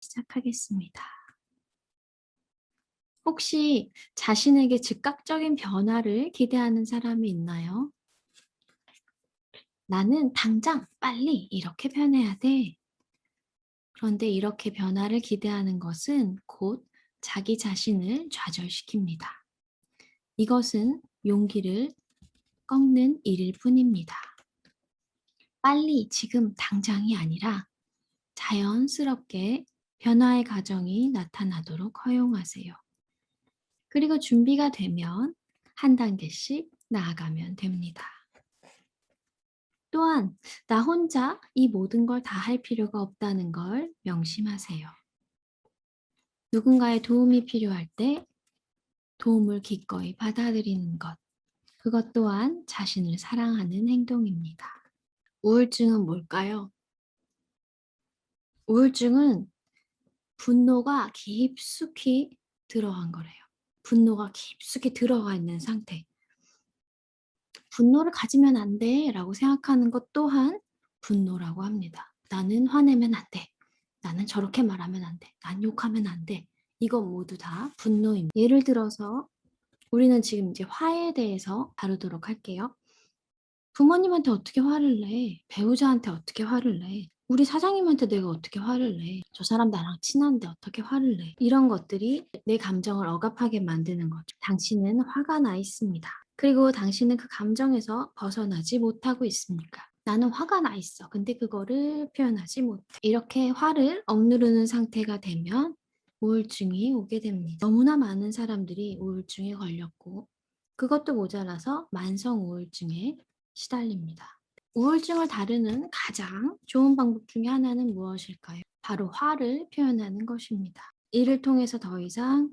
시작하겠습니다. 혹시 자신에게 즉각적인 변화를 기대하는 사람이 있나요? 나는 당장 빨리 이렇게 변해야 돼. 그런데 이렇게 변화를 기대하는 것은 곧 자기 자신을 좌절시킵니다. 이것은 용기를 꺾는 일일 뿐입니다. 빨리 지금 당장이 아니라 자연스럽게 변화의 과정이 나타나도록 허용하세요. 그리고 준비가 되면 한 단계씩 나아가면 됩니다. 또한 나 혼자 이 모든 걸 다 할 필요가 없다는 걸 명심하세요. 누군가의 도움이 필요할 때 도움을 기꺼이 받아들이는 것. 그것 또한 자신을 사랑하는 행동입니다. 우울증은 뭘까요? 우울증은 분노가 깊숙이 들어간 거래요. 분노가 깊숙이 들어가 있는 상태. 분노를 가지면 안 돼 라고 생각하는 것 또한 분노라고 합니다. 나는 화내면 안 돼. 나는 저렇게 말하면 안 돼. 난 욕하면 안 돼. 이건 모두 다 분노입니다. 예를 들어서 우리는 지금 이제 화에 대해서 다루도록 할게요. 부모님한테 어떻게 화를 내? 배우자한테 어떻게 화를 내? 우리 사장님한테 내가 어떻게 화를 내? 저 사람 나랑 친한데 어떻게 화를 내? 이런 것들이 내 감정을 억압하게 만드는 거죠. 당신은 화가 나 있습니다. 그리고 당신은 그 감정에서 벗어나지 못하고 있습니까? 나는 화가 나 있어. 근데 그거를 표현하지 못해. 이렇게 화를 억누르는 상태가 되면 우울증이 오게 됩니다. 너무나 많은 사람들이 우울증에 걸렸고 그것도 모자라서 만성 우울증에 시달립니다. 우울증을 다루는 가장 좋은 방법 중에 하나는 무엇일까요? 바로 화를 표현하는 것입니다. 이를 통해서 더 이상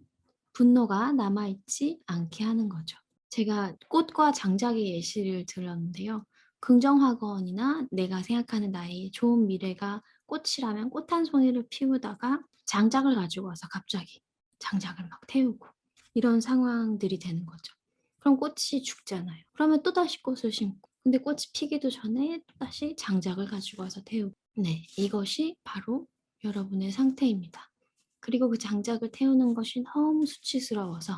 분노가 남아있지 않게 하는 거죠. 제가 꽃과 장작의 예시를 들었는데요. 긍정학원이나 내가 생각하는 나의 좋은 미래가 꽃이라면 꽃 한 송이를 피우다가 장작을 가지고 와서 갑자기 장작을 막 태우고 이런 상황들이 되는 거죠. 그럼 꽃이 죽잖아요. 그러면 또다시 꽃을 심고 근데 꽃이 피기도 전에 또다시 장작을 가지고 와서 태우고 네, 이것이 바로 여러분의 상태입니다. 그리고 그 장작을 태우는 것이 너무 수치스러워서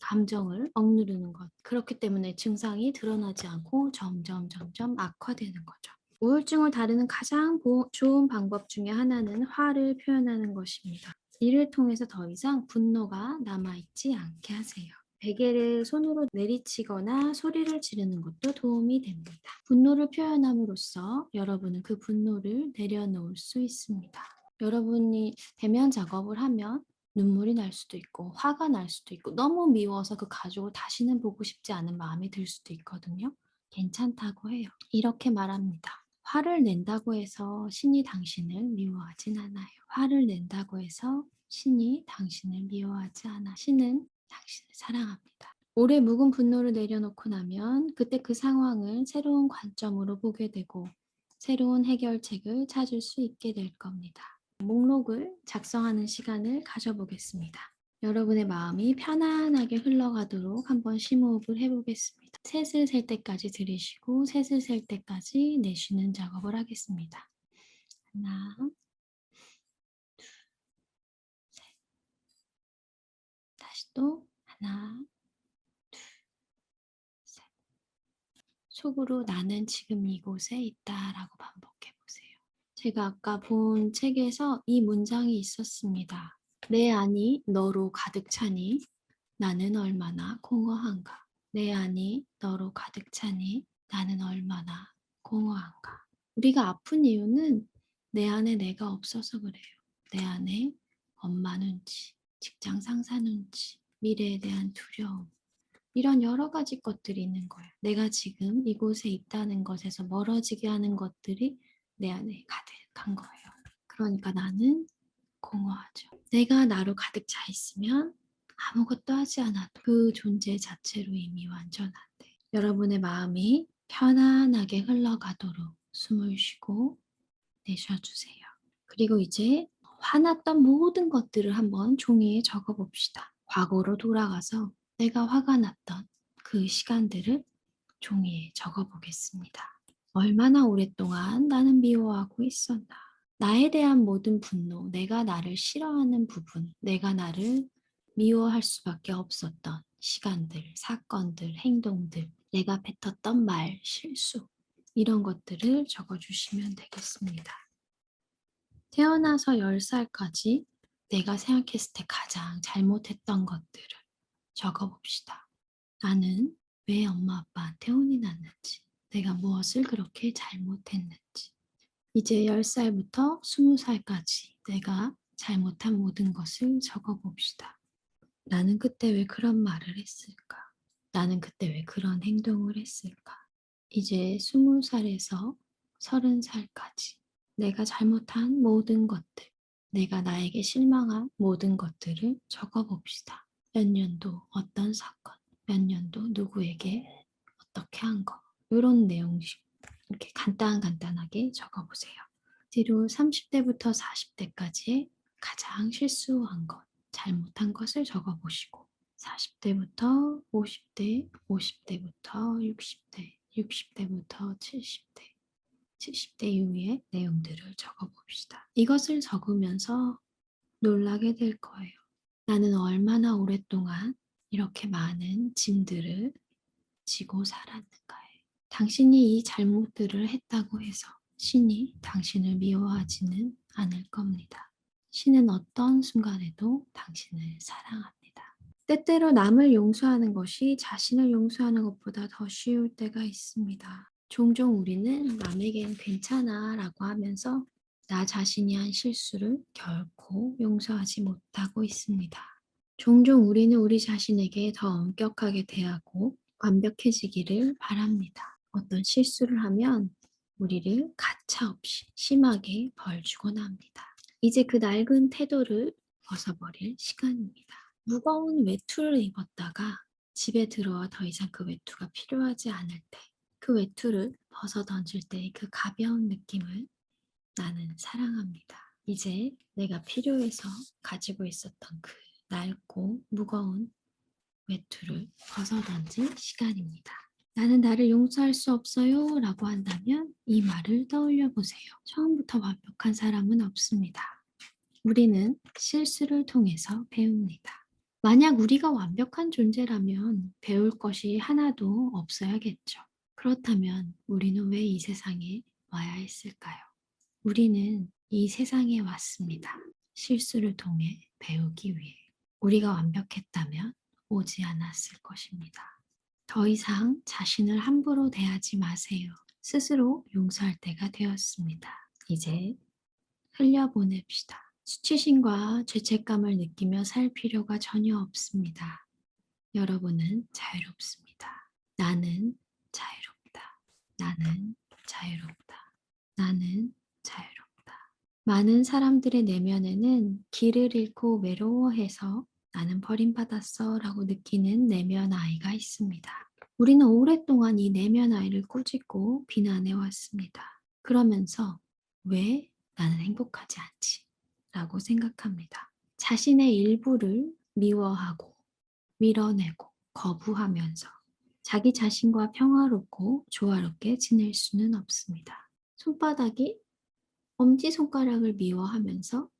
감정을 억누르는 것. 그렇기 때문에 증상이 드러나지 않고 점점 점점 악화되는 거죠. 우울증을 다루는 가장 보- 좋은 방법 중에 하나는 화를 표현하는 것입니다. 이를 통해서 더 이상 분노가 남아있지 않게 하세요. 베개를 손으로 내리치거나 소리를 지르는 것도 도움이 됩니다. 분노를 표현함으로써 여러분은 그 분노를 내려놓을 수 있습니다. 여러분이 대면 작업을 하면 눈물이 날 수도 있고 화가 날 수도 있고 너무 미워서 그 가족을 다시는 보고 싶지 않은 마음이 들 수도 있거든요. 괜찮다고 해요. 이렇게 말합니다. 화를 낸다고 해서 신이 당신을 미워하진 않아요. 화를 낸다고 해서 신이 당신을 미워하지 않아. 신은 당신을 사랑합니다. 오래 묵은 분노를 내려놓고 나면 그때 그 상황을 새로운 관점으로 보게 되고 새로운 해결책을 찾을 수 있게 될 겁니다. 목록을 작성하는 시간을 가져보겠습니다. 여러분의 마음이 편안하게 흘러가도록 한번 심호흡을 해보겠습니다. 셋을 셀 때까지 들이쉬고 셋을 셀 때까지 내쉬는 작업을 하겠습니다. 하나, 둘, 셋. 다시 또 하나, 둘, 셋. 속으로 나는 지금 이곳에 있다라고 반복해 보세요. 제가 아까 본 책에서 이 문장이 있었습니다. 내 안이 너로 가득 차니 나는 얼마나 공허한가. 내 안이 너로 가득 차니 나는 얼마나 공허한가. 우리가 아픈 이유는 내 안에 내가 없어서 그래요. 내 안에 엄마 눈치, 직장 상사 눈치, 미래에 대한 두려움, 이런 여러 가지 것들이 있는 거예요. 내가 지금 이곳에 있다는 것에서 멀어지게 하는 것들이 내 안에 가득한 거예요. 그러니까 나는 공허하죠. 내가 나로 가득 차 있으면 아무것도 하지 않아도 그 존재 자체로 이미 완전한데 여러분의 마음이 편안하게 흘러가도록 숨을 쉬고 내쉬어주세요. 그리고 이제 화났던 모든 것들을 한번 종이에 적어봅시다. 과거로 돌아가서 내가 화가 났던 그 시간들을 종이에 적어 보겠습니다. 얼마나 오랫동안 나는 미워하고 있었나. 나에 대한 모든 분노, 내가 나를 싫어하는 부분, 내가 나를 미워할 수밖에 없었던 시간들, 사건들, 행동들, 내가 뱉었던 말, 실수, 이런 것들을 적어주시면 되겠습니다. 태어나서 10살까지 내가 생각했을 때 가장 잘못했던 것들을 적어봅시다. 나는 왜 엄마 아빠한테 혼이 났는지, 내가 무엇을 그렇게 잘못했는지. 이제 10살부터 20살까지 내가 잘못한 모든 것을 적어봅시다. 나는 그때 왜 그런 말을 했을까? 나는 그때 왜 그런 행동을 했을까? 이제 20살에서 30살까지 내가 잘못한 모든 것들, 내가 나에게 실망한 모든 것들을 적어봅시다. 몇 년도 어떤 사건, 몇 년도 누구에게 어떻게 한 거, 이런 내용씩 이렇게 간단 간단하게 적어보세요. 뒤로 30대부터 40대까지의 가장 실수한 것, 잘못한 것을 적어보시고 40대부터 50대, 50대부터 60대, 60대부터 70대, 70대 이후의 내용들을 적어봅시다. 이것을 적으면서 놀라게 될 거예요. 나는 얼마나 오랫동안 이렇게 많은 짐들을 지고 살았는가에. 당신이 이 잘못들을 했다고 해서 신이 당신을 미워하지는 않을 겁니다. 신은 어떤 순간에도 당신을 사랑합니다. 때때로 남을 용서하는 것이 자신을 용서하는 것보다 더 쉬울 때가 있습니다. 종종 우리는 남에겐 괜찮아 라고 하면서 나 자신이 한 실수를 결코 용서하지 못하고 있습니다. 종종 우리는 우리 자신에게 더 엄격하게 대하고 완벽해지기를 바랍니다. 어떤 실수를 하면 우리를 가차없이 심하게 벌주곤 합니다. 이제 그 낡은 태도를 벗어버릴 시간입니다. 무거운 외투를 입었다가 집에 들어와 더 이상 그 외투가 필요하지 않을 때, 그 외투를 벗어 던질 때의 그 가벼운 느낌을 나는 사랑합니다. 이제 내가 필요해서 가지고 있었던 그 낡고 무거운 외투를 벗어 던질 시간입니다. 나는 나를 용서할 수 없어요 라고 한다면 이 말을 떠올려 보세요. 처음부터 완벽한 사람은 없습니다. 우리는 실수를 통해서 배웁니다. 만약 우리가 완벽한 존재라면 배울 것이 하나도 없어야겠죠. 그렇다면 우리는 왜 이 세상에 와야 했을까요? 우리는 이 세상에 왔습니다. 실수를 통해 배우기 위해. 우리가 완벽했다면 오지 않았을 것입니다. 더 이상 자신을 함부로 대하지 마세요. 스스로 용서할 때가 되었습니다. 이제 흘려보냅시다. 수치심과 죄책감을 느끼며 살 필요가 전혀 없습니다. 여러분은 자유롭습니다. 나는 자유롭다. 나는 자유롭다. 나는 자유롭다. 많은 사람들의 내면에는 길을 잃고 외로워해서 나는 버림받았어 라고 느끼는 내면 아이가 있습니다. 우리는 오랫동안 이 내면 아이를 꾸짖고 비난해 왔습니다. 그러면서 왜 나는 행복하지 않지? 라고 생각합니다. 자신의 일부를 미워하고 밀어내고 거부하면서 자기 자신과 평화롭고 조화롭게 지낼 수는 없습니다. 손바닥이 엄지손가락을 미워하면서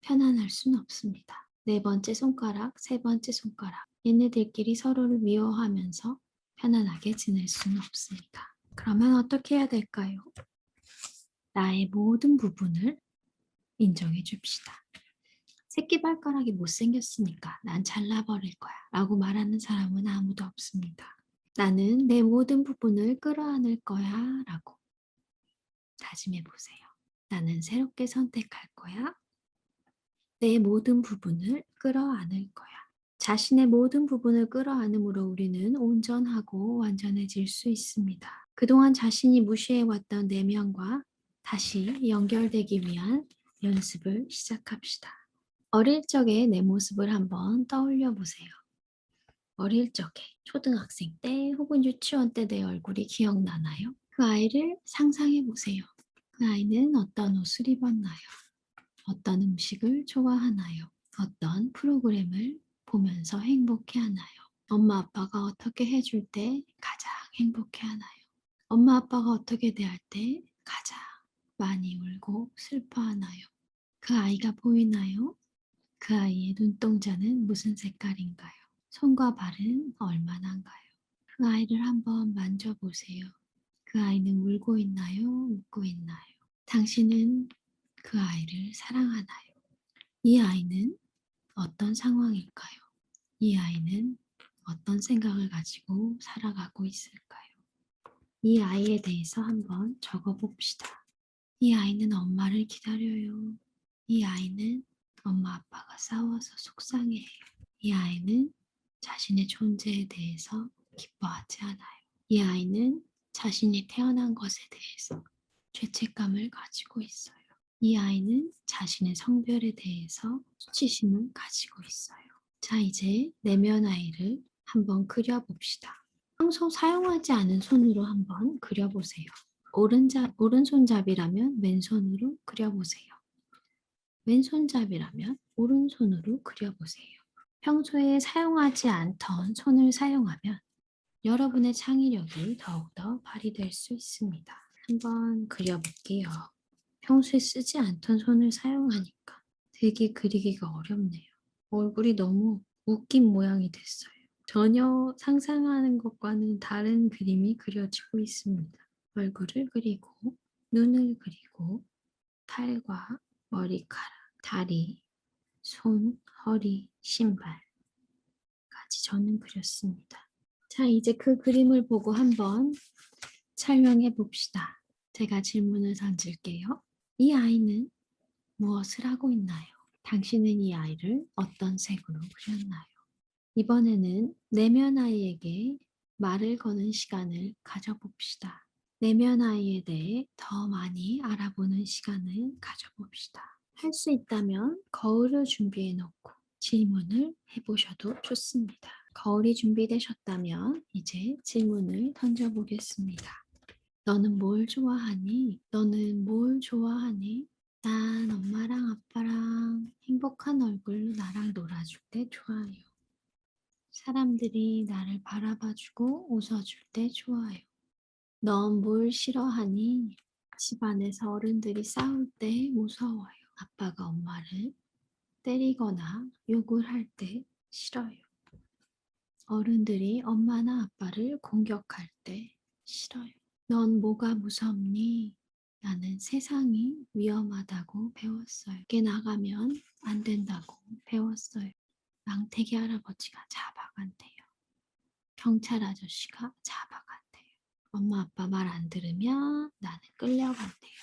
편안할 수는 없습니다. 네 번째 손가락, 세 번째 손가락. 얘네들끼리 서로를 미워하면서 편안하게 지낼 수는 없습니다. 그러면 어떻게 해야 될까요? 나의 모든 부분을 인정해 줍시다. 새끼발가락이 못생겼으니까 난 잘라버릴 거야 라고 말하는 사람은 아무도 없습니다. 나는 내 모든 부분을 끌어안을 거야 라고 다짐해 보세요. 나는 새롭게 선택할 거야. 내 모든 부분을 끌어안을 거야. 자신의 모든 부분을 끌어안음으로 우리는 온전하고 완전해질 수 있습니다. 그동안 자신이 무시해왔던 내면과 다시 연결되기 위한 연습을 시작합시다. 어릴 적의 내 모습을 한번 떠올려 보세요. 어릴 적에 초등학생 때 혹은 유치원 때 내 얼굴이 기억나나요? 그 아이를 상상해 보세요. 그 아이는 어떤 옷을 입었나요? 어떤 음식을 좋아하나요? 어떤 프로그램을 보면서 행복해 하나요? 엄마 아빠가 어떻게 해줄 때 가장 행복해 하나요? 엄마 아빠가 어떻게 대할 때 가장 많이 울고 슬퍼하나요? 그 아이가 보이나요? 그 아이의 눈동자는 무슨 색깔인가요? 손과 발은 얼마나인가요? 그 아이를 한번 만져보세요. 그 아이는 울고 있나요? 웃고 있나요? 당신은 그 아이를 사랑하나요? 이 아이는 어떤 상황일까요? 이 아이는 어떤 생각을 가지고 살아가고 있을까요? 이 아이에 대해서 한번 적어 봅시다. 이 아이는 엄마를 기다려요. 이 아이는 엄마 아빠가 싸워서 속상해해요. 이 아이는 자신의 존재에 대해서 기뻐하지 않아요. 이 아이는 자신이 태어난 것에 대해서 죄책감을 가지고 있어요. 이 아이는 자신의 성별에 대해서 수치심을 가지고 있어요. 자, 이제 내면 아이를 한번 그려봅시다. 평소 사용하지 않은 손으로 한번 그려보세요. 오른자, 오른손잡이라면 왼손으로 그려보세요. 왼손잡이라면 오른손으로 그려보세요. 평소에 사용하지 않던 손을 사용하면 여러분의 창의력이 더욱더 발휘될 수 있습니다. 한번 그려볼게요. 평소에 쓰지 않던 손을 사용하니까 되게 그리기가 어렵네요. 얼굴이 너무 웃긴 모양이 됐어요. 전혀 상상하는 것과는 다른 그림이 그려지고 있습니다. 얼굴을 그리고 눈을 그리고 팔과 머리카락, 다리, 손, 허리, 신발까지 저는 그렸습니다. 자, 이제 그 그림을 보고 한번 설명해 봅시다. 제가 질문을 던질게요. 이 아이는 무엇을 하고 있나요? 당신은 이 아이를 어떤 색으로 그렸나요? 이번에는 내면 아이에게 말을 거는 시간을 가져봅시다. 내면 아이에 대해 더 많이 알아보는 시간을 가져봅시다. 할 수 있다면 거울을 준비해 놓고 질문을 해보셔도 좋습니다. 거울이 준비되셨다면 이제 질문을 던져보겠습니다. 너는 뭘 좋아하니? 너는 뭘 좋아하니? 난 엄마랑 아빠랑 행복한 얼굴로 나랑 놀아줄 때 좋아요. 사람들이 나를 바라봐주고 웃어줄 때 좋아요. 넌 뭘 싫어하니? 집안에서 어른들이 싸울 때 무서워요. 아빠가 엄마를 때리거나 욕을 할 때 싫어요. 어른들이 엄마나 아빠를 공격할 때 싫어요. 넌 뭐가 무섭니? 나는 세상이 위험하다고 배웠어요. 밖에 나가면 안 된다고 배웠어요. 망태기 할아버지가 잡아간대요. 경찰 아저씨가 잡아간대요. 엄마 아빠 말 안 들으면 나는 끌려간대요.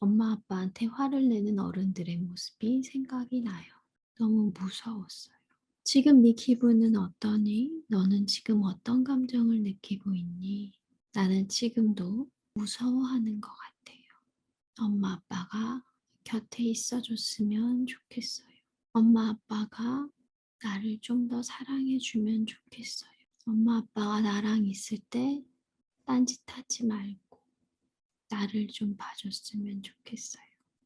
엄마 아빠한테 화를 내는 어른들의 모습이 생각이 나요. 너무 무서웠어요. 지금 네 기분은 어떠니? 너는 지금 어떤 감정을 느끼고 있니? 나는 지금도 무서워하는 것 같아요. 엄마 아빠가 곁에 있어 줬으면 좋겠어요. 엄마 아빠가 나를 좀 더 사랑해 주면 좋겠어요. 엄마 아빠가 나랑 있을 때 딴짓하지 말고 나를 좀 봐줬으면 좋겠어요.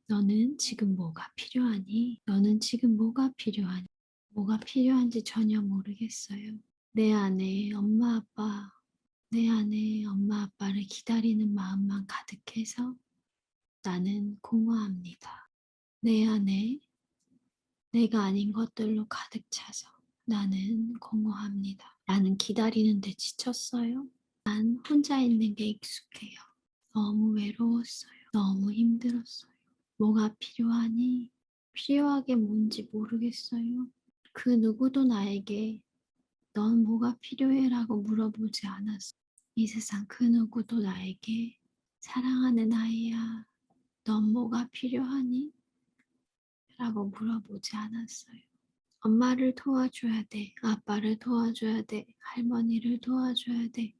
너는 지금 뭐가 필요하니? 너는 지금 뭐가 필요하니? 뭐가 필요한지 전혀 모르겠어요. 내 안에 엄마 아빠, 내 안에 엄마 아빠를 기다리는 마음만 가득해서 나는 공허합니다. 내 안에 내가 아닌 것들로 가득 차서 나는 공허합니다. 나는 기다리는데 지쳤어요. 난 혼자 있는 게 익숙해요. 너무 외로웠어요. 너무 힘들었어요. 뭐가 필요하니? 필요하게 뭔지 모르겠어요. 그 누구도 나에게 넌 뭐가 필요해? 라고 물어보지 않았어. 이 세상 그 누구도 나에게 사랑하는 아이야. 넌 뭐가 필요하니? 라고 물어보지 않았어요. 엄마를 도와줘야 돼. 아빠를 도와줘야 돼. 할머니를 도와줘야 돼.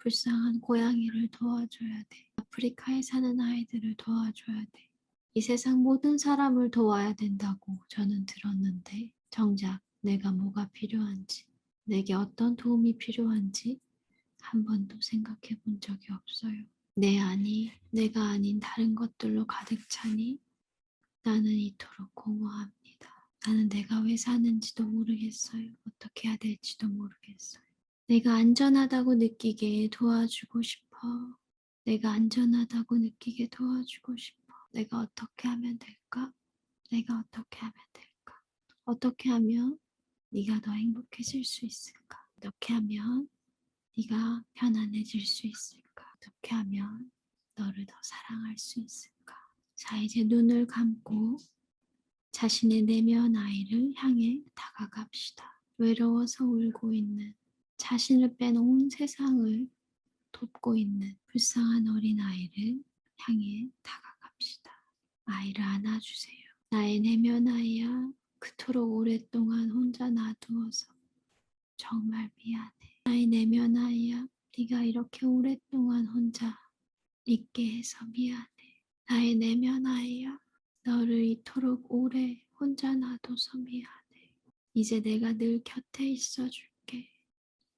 불쌍한 고양이를 도와줘야 돼. 아프리카에 사는 아이들을 도와줘야 돼. 이 세상 모든 사람을 도와야 된다고 저는 들었는데 정작 내가 뭐가 필요한지, 내게 어떤 도움이 필요한지 한 번도 생각해 본 적이 없어요. 내 안이 내가 아닌 다른 것들로 가득 차니 나는 이토록 공허합니다. 나는 내가 왜 사는지도 모르겠어요. 어떻게 해야 될지도 모르겠어요. 내가 안전하다고 느끼게 도와주고 싶어. 내가 안전하다고 느끼게 도와주고 싶어. 내가 어떻게 하면 될까? 내가 어떻게 하면 될까? 어떻게 하면 네가 더 행복해질 수 있을까? 어떻게 하면 네가 편안해질 수 있을까? 어떻게 하면 너를 더 사랑할 수 있을까? 자, 이제 눈을 감고 자신의 내면 아이를 향해 다가갑시다. 외로워서 울고 있는 자신을 빼놓은 세상을 돕고 있는 불쌍한 어린 아이를 향해 다가갑시다. 아이를 안아주세요. 나의 내면 아이야. 그토록 오랫동안 혼자 놔두어서 정말 미안해. 나의 내면 아이야. 네가 이렇게 오랫동안 혼자 있게 해서 미안해. 나의 내면 아이야. 너를 이토록 오래 혼자 놔둬서 미안해. 이제 내가 늘 곁에 있어줄게.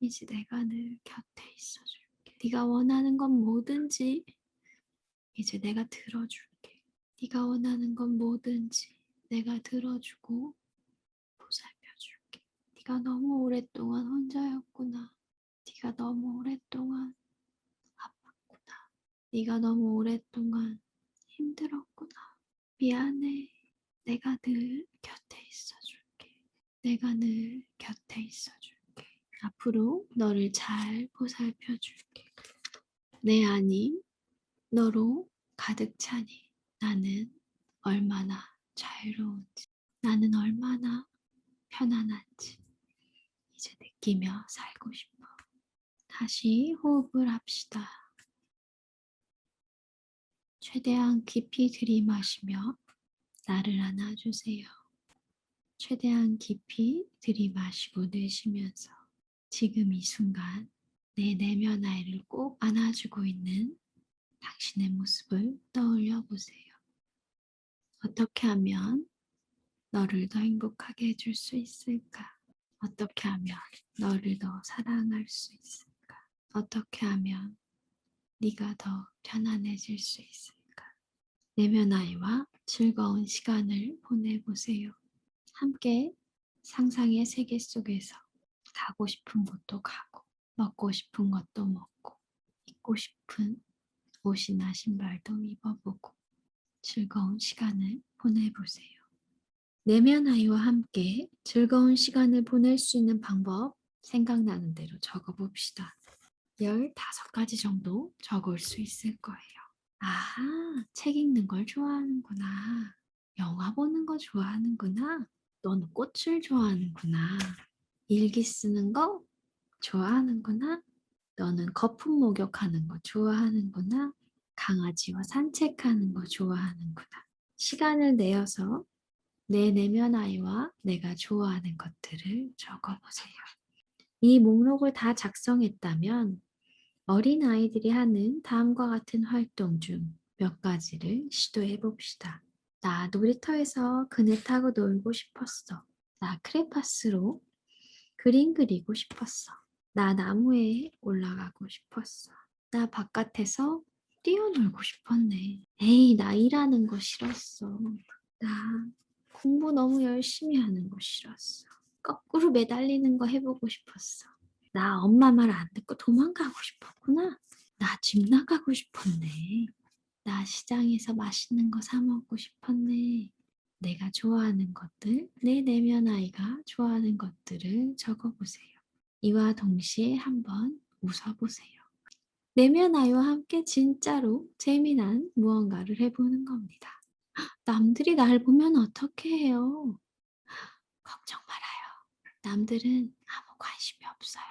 이제 내가 늘 곁에 있어줄게. 네가 원하는 건 뭐든지 이제 내가 들어줄게. 네가 원하는 건 뭐든지 내가 들어주고 보살펴줄게. 네가 너무 오랫동안 혼자였구나. 네가 너무 오랫동안 아팠구나. 네가 너무 오랫동안 힘들었구나. 미안해. 내가 늘 곁에 있어줄게. 내가 늘 곁에 있어줄게. 앞으로 너를 잘 보살펴 줄게. 내 안이 너로 가득 차니 나는 얼마나 자유로운지, 나는 얼마나 편안한지 이제 느끼며 살고 싶어. 다시 호흡을 합시다. 최대한 깊이 들이마시며 나를 안아주세요. 최대한 깊이 들이마시고 내쉬면서 지금 이 순간 내 내면 아이를 꼭 안아주고 있는 당신의 모습을 떠올려 보세요. 어떻게 하면 너를 더 행복하게 해줄 수 있을까? 어떻게 하면 너를 더 사랑할 수 있을까? 어떻게 하면 네가 더 편안해질 수 있을까? 내면 아이와 즐거운 시간을 보내보세요. 함께 상상의 세계 속에서 가고 싶은 곳도 가고, 먹고 싶은 것도 먹고, 입고 싶은 옷이나 신발도 입어보고, 즐거운 시간을 보내보세요. 내면 아이와 함께 즐거운 시간을 보낼 수 있는 방법 생각나는 대로 적어봅시다. 15가지 정도 적을 수 있을 거예요. 아, 책 읽는 걸 좋아하는구나. 영화 보는 거 좋아하는구나. 너는 꽃을 좋아하는구나. 일기 쓰는 거 좋아하는구나. 너는 거품 목욕하는 거 좋아하는구나. 강아지와 산책하는 거 좋아하는구나. 시간을 내어서 내 내면 아이와 내가 좋아하는 것들을 적어보세요. 이 목록을 다 작성했다면 어린 아이들이 하는 다음과 같은 활동 중 몇 가지를 시도해 봅시다. 나 놀이터에서 그네 타고 놀고 싶었어. 나 크레파스로 그림 그리고 싶었어. 나 나무에 올라가고 싶었어. 나 바깥에서 뛰어놀고 싶었네. 에이, 나 일하는 거 싫었어. 나 공부 너무 열심히 하는 거 싫었어. 거꾸로 매달리는 거 해보고 싶었어. 나 엄마 말 안 듣고 도망가고 싶었구나. 나 집 나가고 싶었네. 나 시장에서 맛있는 거 사 먹고 싶었네. 내가 좋아하는 것들, 내 내면 아이가 좋아하는 것들을 적어보세요. 이와 동시에 한번 웃어보세요. 내면 아이와 함께 진짜로 재미난 무언가를 해보는 겁니다. 남들이 날 보면 어떻게 해요? 걱정 말아요. 남들은 아무 관심이 없어요.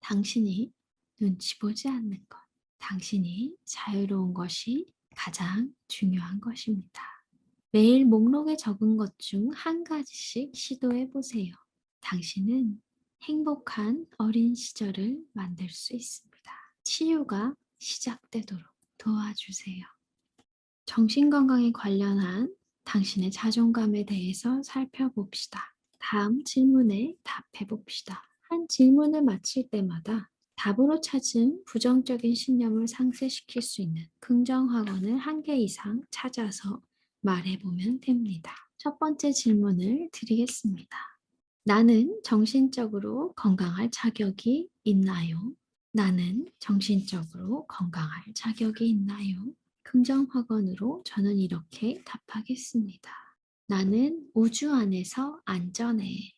당신이 눈치 보지 않는 것, 당신이 자유로운 것이 가장 중요한 것입니다. 매일 목록에 적은 것 중 한 가지씩 시도해 보세요. 당신은 행복한 어린 시절을 만들 수 있습니다. 치유가 시작되도록 도와주세요. 정신건강에 관련한 당신의 자존감에 대해서 살펴봅시다. 다음 질문에 답해 봅시다. 한 질문을 마칠 때마다 답으로 찾은 부정적인 신념을 상쇄시킬 수 있는 긍정학원을 한 개 이상 찾아서 말해보면 됩니다. 첫 번째 질문을 드리겠습니다. 나는 정신적으로 건강할 자격이 있나요? 나는 정신적으로 건강할 자격이 있나요? 긍정 확언으로 저는 이렇게 답하겠습니다. 나는 우주 안에서 안전해.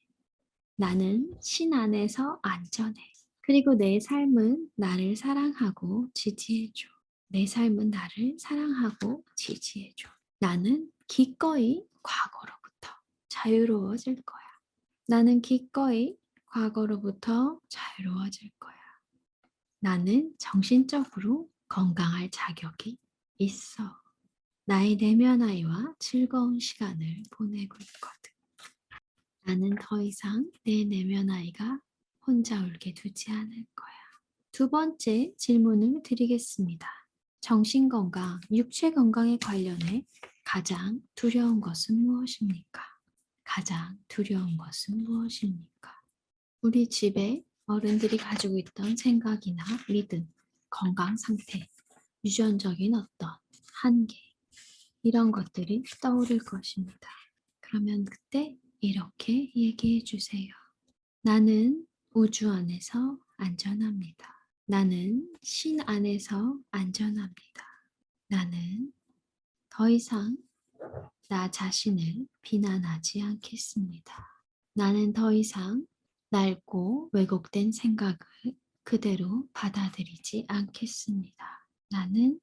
나는 신 안에서 안전해. 그리고 내 삶은 나를 사랑하고 지지해줘. 내 삶은 나를 사랑하고 지지해줘. 나는 기꺼이 과거로부터 자유로워질 거야. 나는 기꺼이 과거로부터 자유로워질 거야. 나는 정신적으로 건강할 자격이 있어. 나의 내면 아이와 즐거운 시간을 보내고 있거든. 나는 더 이상 내 내면 아이가 혼자 울게 두지 않을 거야. 두 번째 질문을 드리겠습니다. 정신 건강, 육체 건강에 관련해 가장 두려운 것은 무엇입니까? 가장 두려운 것은 무엇입니까? 우리 집에 어른들이 가지고 있던 생각이나 믿음, 건강 상태, 유전적인 어떤 한계, 이런 것들이 떠오를 것입니다. 그러면 그때 이렇게 얘기해 주세요. 나는 우주 안에서 안전합니다. 나는 신 안에서 안전합니다. 나는 더 이상 나 자신을 비난하지 않겠습니다. 나는 더 이상 낡고 왜곡된 생각을 그대로 받아들이지 않겠습니다. 나는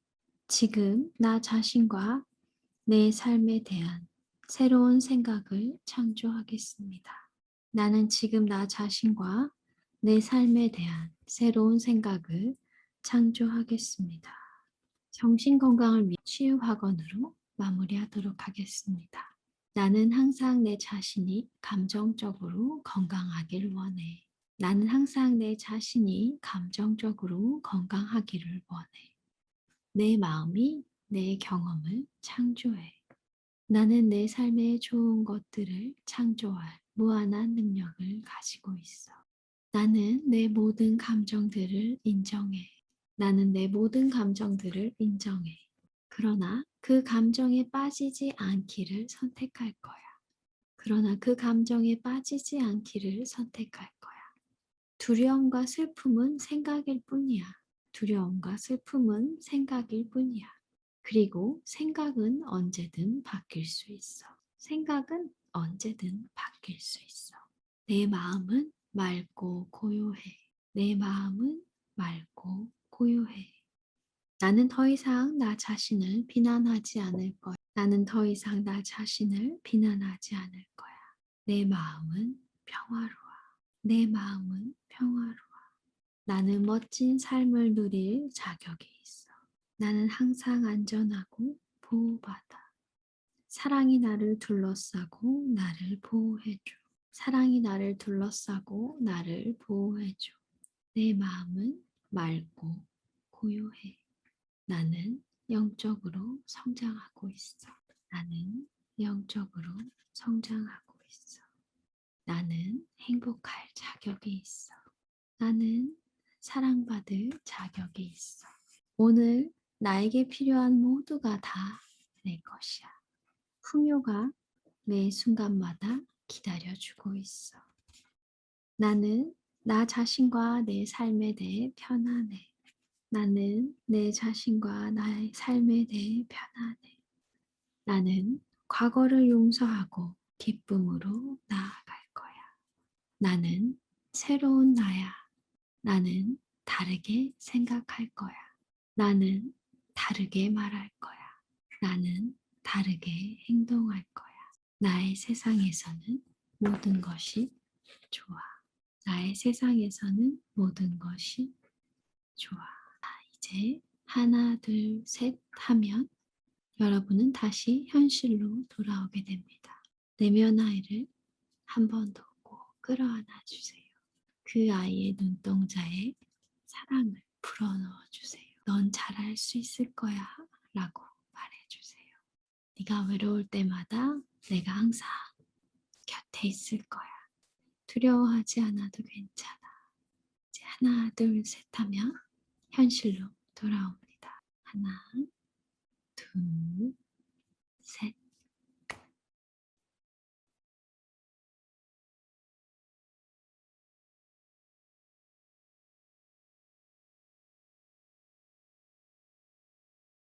지금 나 자신과 내 삶에 대한 새로운 생각을 창조하겠습니다. 나는 지금 나 자신과 내 삶에 대한 새로운 생각을 창조하겠습니다. 정신 건강을 위해 치유 학원으로 마무리하도록 하겠습니다. 나는 항상 내 자신이 감정적으로 건강하길 원해. 나는 항상 내 자신이 감정적으로 건강하기를 원해. 내 마음이 내 경험을 창조해. 나는 내 삶의 좋은 것들을 창조할 무한한 능력을 가지고 있어. 나는 내 모든 감정들을 인정해. 나는 내 모든 감정들을 인정해. 그러나 그 감정에 빠지지 않기를 선택할 거야. 그러나 그 감정에 빠지지 않기를 선택할 거야. 두려움과 슬픔은 생각일 뿐이야. 두려움과 슬픔은 생각일 뿐이야. 그리고 생각은 언제든 바뀔 수 있어. 생각은 언제든 바뀔 수 있어. 내 마음은 맑고 고요해. 내 마음은 맑고 고요해. 나는 더 이상 나 자신을 비난하지 않을 거야. 나는 더 이상 나 자신을 비난하지 않을 거야. 내 마음은 평화로워. 내 마음은 평화로워. 나는 멋진 삶을 누릴 자격이 있어. 나는 항상 안전하고 보호받아. 사랑이 나를 둘러싸고 나를 보호해줘. 사랑이 나를 둘러싸고 나를 보호해줘. 내 마음은 맑고 고요해. 나는 영적으로 성장하고 있어. 나는 영적으로 성장하고 있어. 나는 행복할 자격이 있어. 나는 사랑받을 자격이 있어. 오늘 나에게 필요한 모두가 다 내 것이야. 풍요가 매 순간마다 기다려주고 있어. 나는 나 자신과 내 삶에 대해 편안해. 나는 내 자신과 나의 삶에 대해 편안해. 나는 과거를 용서하고 기쁨으로 나아갈 거야. 나는 새로운 나야. 나는 다르게 생각할 거야. 나는 다르게 말할 거야. 나는 다르게 행동할 거야. 나의 세상에서는 모든 것이 좋아. 나의 세상에서는 모든 것이 좋아. 이제 하나, 둘, 셋 하면 여러분은 다시 현실로 돌아오게 됩니다. 내면 아이를 한 번 더 꼭 끌어안아 주세요. 그 아이의 눈동자에 사랑을 불어넣어 주세요. 넌 잘할 수 있을 거야 라고 말해주세요. 네가 외로울 때마다 내가 항상 곁에 있을 거야. 두려워하지 않아도 괜찮아. 이제 하나, 둘, 셋 하면 현실로 돌아옵니다. 하나, 둘, 셋.